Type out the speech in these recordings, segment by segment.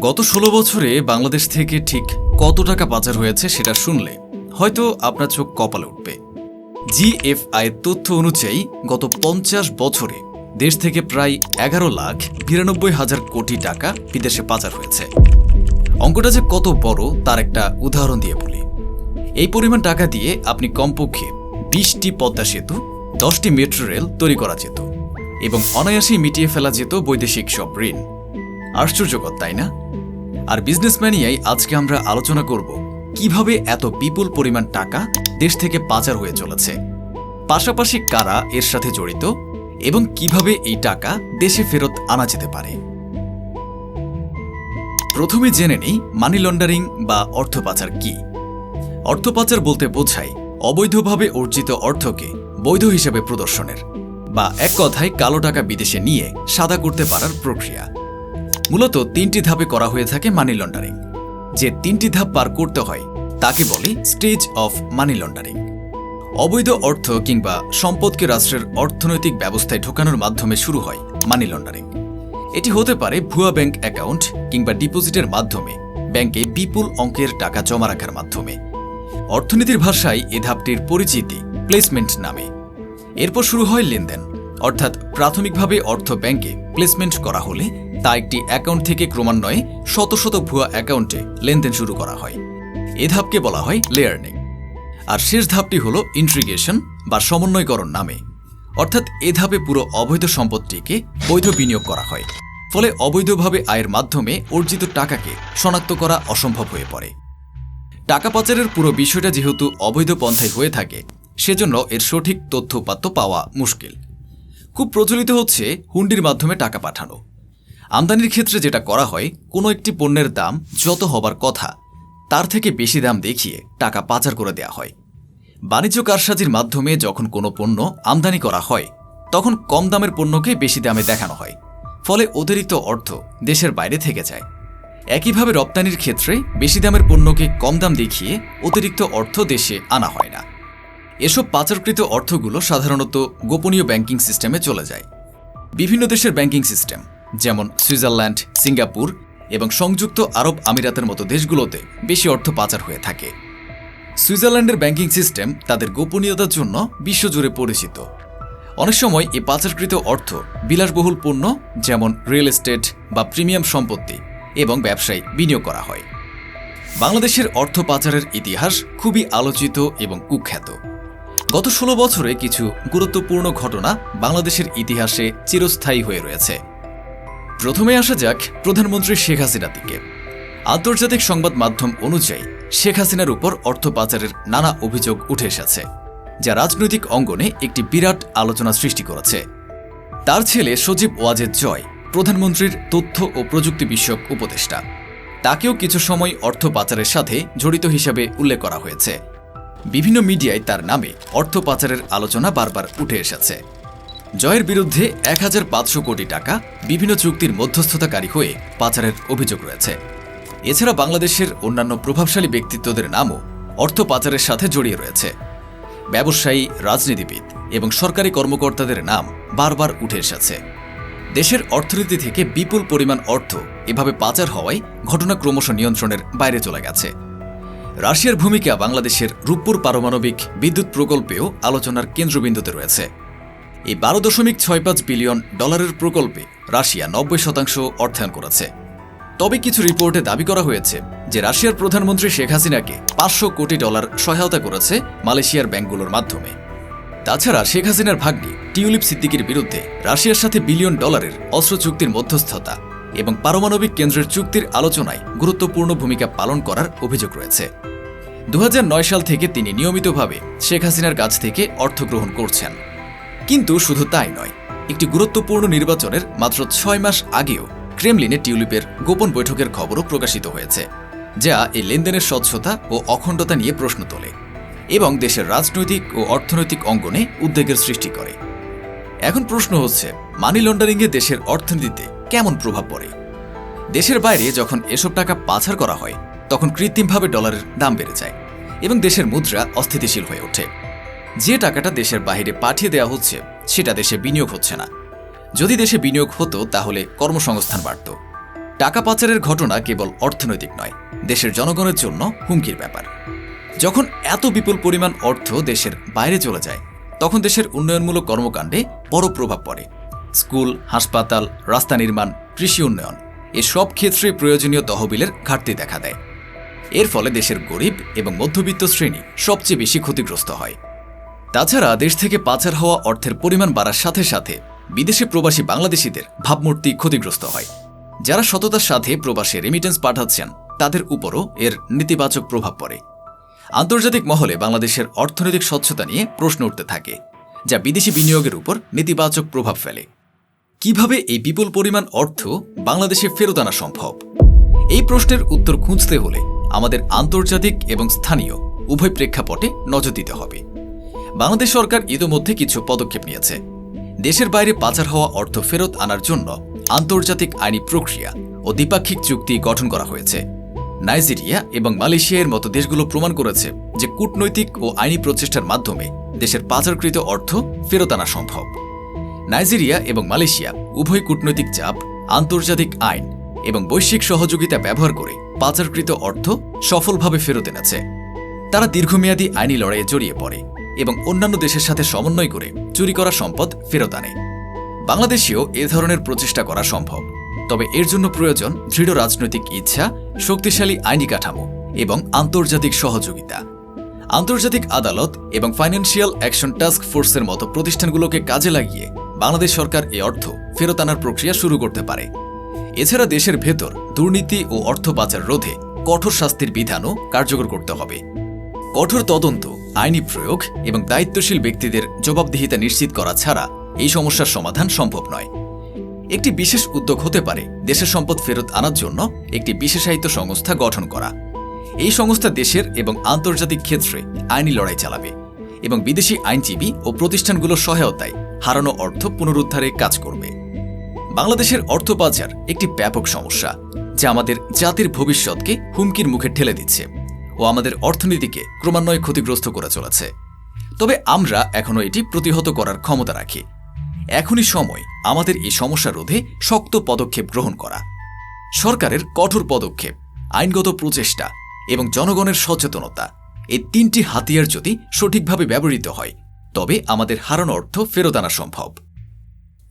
গত ষোলো বছরে বাংলাদেশ থেকে ঠিক কত টাকা পাচার হয়েছে সেটা শুনলে হয়তো আপনার চোখ কপালে উঠবে। জিএফআই তথ্য অনুযায়ী গত পঞ্চাশ বছরে দেশ থেকে প্রায় এগারো লাখ বিরানব্বই হাজার কোটি টাকা বিদেশে পাচার হয়েছে। অঙ্কটা যে কত বড় তার একটা উদাহরণ দিয়ে বলি। এই পরিমাণ টাকা দিয়ে আপনি কমপক্ষে বিশটি পদ্মা সেতু, দশটি মেট্রো রেল তৈরি করা যেত এবং অনায়াসেই মিটিয়ে ফেলা যেত বৈদেশিক সব ঋণ। আশ্চর্যকর তাই না? আর বিজনেসম্যানিয়াই আজকে আমরা আলোচনা করব কীভাবে এত বিপুল পরিমাণ টাকা দেশ থেকে পাচার হয়ে চলেছে। পাশাপাশি কারা এর সাথে জড়িত এবং কীভাবে এই টাকা দেশে ফেরত আনা যেতে পারে। প্রথমে জেনে নেই মানি লন্ডারিং বা অর্থ পাচার কি। অর্থ পাচার বলতে বোঝায় অবৈধভাবে অর্জিত অর্থকে বৈধ হিসেবে প্রদর্শনের বা এক কথায় কালো টাকা বিদেশে নিয়ে সাদা করতে পারার প্রক্রিয়া। মূলত তিনটি ধাপে করা হয়ে থাকে মানি লন্ডারিং যে তিনটি ধাপ পার করতে হয়, তাকে বলে স্টেজ অফ মানি লন্ডারিং অবৈধ অর্থ কিংবা সম্পদকে রাষ্ট্রের অর্থনৈতিক ব্যবস্থায় ঢোকানোর মাধ্যমে শুরু হয় মানি লন্ডারিং এটি হতে পারে ভুয়া ব্যাংক অ্যাকাউন্ট কিংবা ডিপোজিটের মাধ্যমে, ব্যাংকে বিপুল অঙ্কের টাকা জমা রাখার মাধ্যমে। অর্থনীতির ভাষায় এ ধাপটির পরিচিতি প্লেসমেন্ট নামে। এরপর শুরু হয় লেনদেন, অর্থাৎ প্রাথমিকভাবে অর্থ ব্যাংকে প্লেসমেন্ট করা হলে তা একটি অ্যাকাউন্ট থেকে ক্রমান্বয়ে শত শত ভুয়া অ্যাকাউন্টে লেনদেন শুরু করা হয়। এ ধাপকে বলা হয় লেয়ার্নিং। আর শেষ ধাপটি হল ইন্ট্রিগেশন বা সমন্বয়করণ নামে। অর্থাৎ এ ধাপে পুরো অবৈধ সম্পদটিকে বৈধ বিনিয়োগ করা হয়। ফলে অবৈধভাবে আয়ের মাধ্যমে অর্জিত টাকাকে শনাক্ত করা অসম্ভব হয়ে পড়ে। টাকা পাচারের পুরো বিষয়টা যেহেতু অবৈধ পন্থায় হয়ে থাকে, সেজন্য এর সঠিক তথ্যপাত্য পাওয়া মুশকিল। খুব প্রচলিত হচ্ছে হুন্ডির মাধ্যমে টাকা পাঠানো। আমদানির ক্ষেত্রে যেটা করা হয়, কোনো একটি পণ্যের দাম যত হবার কথা, তার থেকে বেশি দাম দেখিয়ে টাকা পাচার করে দেয়া হয়। বাণিজ্য কারসাজির মাধ্যমে যখন কোনো পণ্য আমদানি করা হয়, তখন কম দামের পণ্যকে বেশি দামে দেখানো হয়, ফলে অতিরিক্ত অর্থ দেশের বাইরে থেকে যায়। একইভাবে রপ্তানির ক্ষেত্রে বেশি দামের পণ্যকে কম দাম দেখিয়ে অতিরিক্ত অর্থ দেশে আনা হয় না। এসব পাচারকৃত অর্থগুলো সাধারণত গোপনীয় ব্যাংকিং সিস্টেমে চলে যায়। বিভিন্ন দেশের ব্যাংকিং সিস্টেম যেমন সুইজারল্যান্ড, সিঙ্গাপুর এবং সংযুক্ত আরব আমিরাতের মতো দেশগুলোতে বেশি অর্থ পাচার হয়ে থাকে। সুইজারল্যান্ডের ব্যাংকিং সিস্টেম তাদের গোপনীয়তার জন্য বিশ্বজুড়ে পরিচিত। অনেক সময় এই পাচারকৃত অর্থ বিলাসবহুল পণ্য যেমন রিয়েল এস্টেট বা প্রিমিয়াম সম্পত্তি এবং ব্যবসায় বিনিয়োগ করা হয়। বাংলাদেশের অর্থ পাচারের ইতিহাস খুবই আলোচিত এবং কুখ্যাত। গত ষোলো বছরে কিছু গুরুত্বপূর্ণ ঘটনা বাংলাদেশের ইতিহাসে চিরস্থায়ী হয়ে রয়েছে। প্রথমে আসা যাক প্রধানমন্ত্রী শেখ হাসিনার দিকে। আন্তর্জাতিক সংবাদ মাধ্যম অনুযায়ী, শেখ হাসিনার উপর অর্থ পাচারের নানা অভিযোগ উঠে এসেছে, যা রাজনৈতিক অঙ্গনে একটি বিরাট আলোচনা সৃষ্টি করেছে। তার ছেলে সজীব ওয়াজেদ জয়, প্রধানমন্ত্রীর তথ্য ও প্রযুক্তি বিষয়ক উপদেষ্টা। তাকেও কিছু সময় অর্থ পাচারের সাথে জড়িত হিসাবে উল্লেখ করা হয়েছে। বিভিন্ন মিডিয়ায় তার নামে অর্থ পাচারের আলোচনা বারবার উঠে এসেছে। জয়ের বিরুদ্ধে এক হাজার পাঁচশো কোটি টাকা বিভিন্ন চুক্তির মধ্যস্থতাকারী হয়ে পাচারের অভিযোগ রয়েছে। এছাড়া বাংলাদেশের অন্যান্য প্রভাবশালী ব্যক্তিত্বদের নামও অর্থ পাচারের সাথে জড়িয়ে রয়েছে। ব্যবসায়ী, রাজনীতিবিদ এবং সরকারি কর্মকর্তাদের নাম বারবার উঠে এসেছে। দেশের অর্থনীতি থেকে বিপুল পরিমাণ অর্থ এভাবে পাচার হওয়ায় ঘটনা ক্রমশ নিয়ন্ত্রণের বাইরে চলে গেছে। রাশিয়ার ভূমিকা বাংলাদেশের রূপপুর পারমাণবিক বিদ্যুৎ প্রকল্পেও আলোচনার কেন্দ্রবিন্দুতে রয়েছে। এই বারো দশমিক ছয় পাঁচ বিলিয়ন ডলারের প্রকল্পে রাশিয়া নব্বই শতাংশ অর্থায়ন করেছে। তবে কিছু রিপোর্টে দাবি করা হয়েছে যে রাশিয়ার প্রধানমন্ত্রী শেখ হাসিনাকে পাঁচশো কোটি ডলার সহায়তা করেছে মালয়েশিয়ার ব্যাংকগুলোর মাধ্যমে। তাছাড়া শেখ হাসিনার ভাগ্নি টিউলিপ সিদ্দিকির বিরুদ্ধে রাশিয়ার সাথে বিলিয়ন ডলারের অস্ত্র চুক্তির মধ্যস্থতা এবং পারমাণবিক কেন্দ্রের চুক্তির আলোচনায় গুরুত্বপূর্ণ ভূমিকা পালন করার অভিযোগ রয়েছে। দু হাজার নয় সাল থেকে তিনি নিয়মিতভাবে শেখ হাসিনার কাছ থেকে অর্থ গ্রহণ করছেন। কিন্তু শুধু তাই নয়, একটি গুরুত্বপূর্ণ নির্বাচনের মাত্র ছয় মাস আগেও ক্রেমলিনে টিউলিপের গোপন বৈঠকের খবরও প্রকাশিত হয়েছে, যা এই লেনদেনের স্বচ্ছতা ও অখণ্ডতা নিয়ে প্রশ্ন তোলে এবং দেশের রাজনৈতিক ও অর্থনৈতিক অঙ্গনে উদ্বেগের সৃষ্টি করে। এখন প্রশ্ন হচ্ছে মানি লন্ডারিংয়ে দেশের অর্থনীতিতে কেমন প্রভাব পড়ে? দেশের বাইরে যখন এসব টাকা পাচার করা হয়, তখন কৃত্রিমভাবে ডলারের দাম বেড়ে যায় এবং দেশের মুদ্রা অস্থিতিশীল হয়ে ওঠে। যে টাকাটা দেশের বাইরে পাঠিয়ে দেওয়া হচ্ছে, সেটা দেশে বিনিয়োগ হচ্ছে না। যদি দেশে বিনিয়োগ হতো, তাহলে কর্মসংস্থান বাড়ত। টাকা পাচারের ঘটনা কেবল অর্থনৈতিক নয়, দেশের জনগণের জন্য হুমকির ব্যাপার। যখন এত বিপুল পরিমাণ অর্থ দেশের বাইরে চলে যায়, তখন দেশের উন্নয়নমূলক কর্মকাণ্ডে বড় প্রভাব পড়ে। স্কুল, হাসপাতাল, রাস্তা নির্মাণ, কৃষি উন্নয়ন এসব ক্ষেত্রে প্রয়োজনীয় তহবিলের ঘাটতি দেখা দেয়। এর ফলে দেশের গরিব এবং মধ্যবিত্ত শ্রেণি সবচেয়ে বেশি ক্ষতিগ্রস্ত হয়। তাছাড়া দেশ থেকে পাচার হওয়া অর্থের পরিমাণ বাড়ার সাথে সাথে বিদেশে প্রবাসী বাংলাদেশিদের ভাবমূর্তি ক্ষতিগ্রস্ত হয়। যারা সততার সাথে প্রবাসে রেমিটেন্স পাঠাচ্ছেন, তাদের উপরও এর নেতিবাচক প্রভাব পড়ে। আন্তর্জাতিক মহলে বাংলাদেশের অর্থনৈতিক স্বচ্ছতা নিয়ে প্রশ্ন উঠতে থাকে, যা বিদেশি বিনিয়োগের উপর নেতিবাচক প্রভাব ফেলে। কীভাবে এই বিপুল পরিমাণ অর্থ বাংলাদেশে ফেরত আনা সম্ভব? এই প্রশ্নের উত্তর খুঁজতে হলে আমাদের আন্তর্জাতিক এবং স্থানীয় উভয় প্রেক্ষাপটে নজর দিতে হবে। বাংলাদেশ সরকার ইতোমধ্যে কিছু পদক্ষেপ নিয়েছে। দেশের বাইরে পাচার হওয়া অর্থ ফেরত আনার জন্য আন্তর্জাতিক আইনি প্রক্রিয়া ও দ্বিপাক্ষিক চুক্তি গঠন করা হয়েছে। নাইজেরিয়া এবং মালয়েশিয়ার মতো দেশগুলো প্রমাণ করেছে যে কূটনৈতিক ও আইনি প্রচেষ্টার মাধ্যমে দেশের পাচারকৃত অর্থ ফেরত আনা সম্ভব। নাইজেরিয়া এবং মালয়েশিয়া উভয় কূটনৈতিক চাপ, আন্তর্জাতিক আইন এবং বৈশ্বিক সহযোগিতা ব্যবহার করে পাচারকৃত অর্থ সফলভাবে ফেরত এনেছে। তারা দীর্ঘমেয়াদী আইনি লড়াইয়ে জড়িয়ে পড়ে। এবং অন্যান্য দেশের সাথে সমন্বয় করে চুরি করা সম্পদ ফেরত আনে। বাংলাদেশেও এ ধরনের প্রচেষ্টা করা সম্ভব। তবে এর জন্য প্রয়োজন দৃঢ় রাজনৈতিক ইচ্ছা, শক্তিশালী আইনি কাঠামো এবং আন্তর্জাতিক সহযোগিতা। আন্তর্জাতিক আদালত এবং ফাইন্যান্সিয়াল অ্যাকশন টাস্ক ফোর্সের মতো প্রতিষ্ঠানগুলোকে কাজে লাগিয়ে বাংলাদেশ সরকার এ অর্থ ফেরত আনার প্রক্রিয়া শুরু করতে পারে। এছাড়া দেশের ভেতর দুর্নীতি ও অর্থ পাচার রোধে কঠোর শাস্তির বিধানও কার্যকর করতে হবে। কঠোর তদন্ত আইনি প্রয়োগ এবং দায়িত্বশীল ব্যক্তিদের জবাবদিহিতা নিশ্চিত করা ছাড়া এই সমস্যার সমাধান সম্ভব নয়। একটি বিশেষ উদ্যোগ হতে পারে দেশের সম্পদ ফেরত আনার জন্য একটি বিশেষায়িত সংস্থা গঠন করা। এই সংস্থা দেশের এবং আন্তর্জাতিক ক্ষেত্রে আইনি লড়াই চালাবে এবং বিদেশি আইনজীবী ও প্রতিষ্ঠানগুলোর সহায়তায় হারানো অর্থ পুনরুদ্ধারে কাজ করবে। বাংলাদেশের অর্থ একটি ব্যাপক সমস্যা, যা আমাদের জাতির ভবিষ্যৎকে হুমকির মুখে ঠেলে দিচ্ছে। ও আমাদের অর্থনীতিকে ক্রমান্বয়ে ক্ষতিগ্রস্ত করে চলেছে। তবে আমরা এখনও এটি প্রতিহত করার ক্ষমতা রাখি। এখনই সময় আমাদের এই সমস্যা রোধে শক্ত পদক্ষেপ গ্রহণ করা। সরকারের কঠোর পদক্ষেপ, আইনগত প্রচেষ্টা এবং জনগণের সচেতনতা, এই তিনটি হাতিয়ার যদি সঠিকভাবে ব্যবহৃত হয়, তবে আমাদের হারানো অর্থ ফেরত আনা সম্ভব।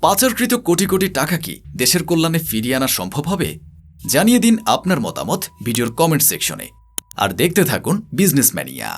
পাচারকৃত কোটি কোটি টাকা কি দেশের কল্যাণে ফিরিয়ে আনা সম্ভব হবে? জানিয়ে দিন আপনার মতামত ভিডিওর কমেন্ট সেকশনে। আর দেখতে থাকুন বিজনেসম্যানিয়া